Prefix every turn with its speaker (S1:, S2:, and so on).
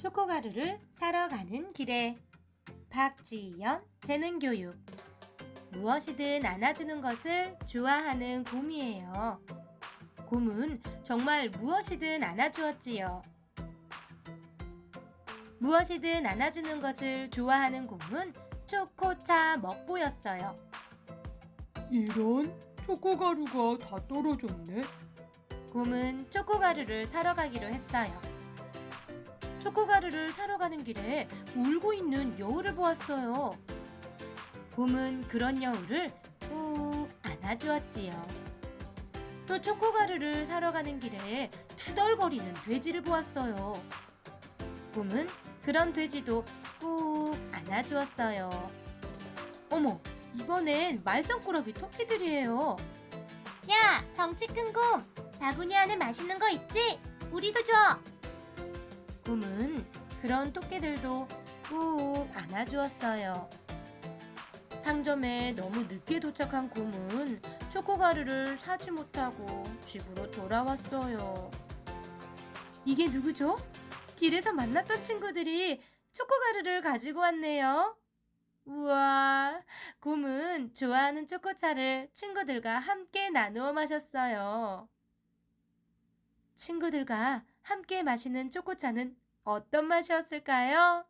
S1: 초코가루를 사러 가는 길에 박지연 재능교육 무엇이든 안아주는 것을 좋아하는 곰이에요. 곰은 정말 무엇이든 안아주었지요. 무엇이든 안아주는 것을 좋아하는 곰은 초코차 먹보였어요.
S2: 이런 초코가루가 다 떨어졌네.
S1: 곰은 초코가루를 사러 가기로 했어요. 초코가루를 사러 가는 길에 울고 있는 여우를 보았어요. 곰은 그런 여우를 꾹 안아주었지요. 또 초코가루를 사러 가는 길에 투덜거리는 돼지를 보았어요. 곰은 그런 돼지도 꾹 안아주었어요. 어머, 이번엔 말썽꾸러기 토끼들이에요.
S3: 야, 덩치 큰 곰. 바구니 안에 맛있는 거 있지? 우리도 줘.
S1: 곰은 그런 토끼들도 꾹 안아주었어요. 상점에 너무 늦게 도착한 곰은 초코가루를 사지 못하고 집으로 돌아왔어요. 이게 누구죠? 길에서 만났던 친구들이 초코가루를 가지고 왔네요. 우와, 곰은 좋아하는 초코차를 친구들과 함께 나누어 마셨어요. 친구들과 함께 마시는 초코차는 어떤 맛이었을까요?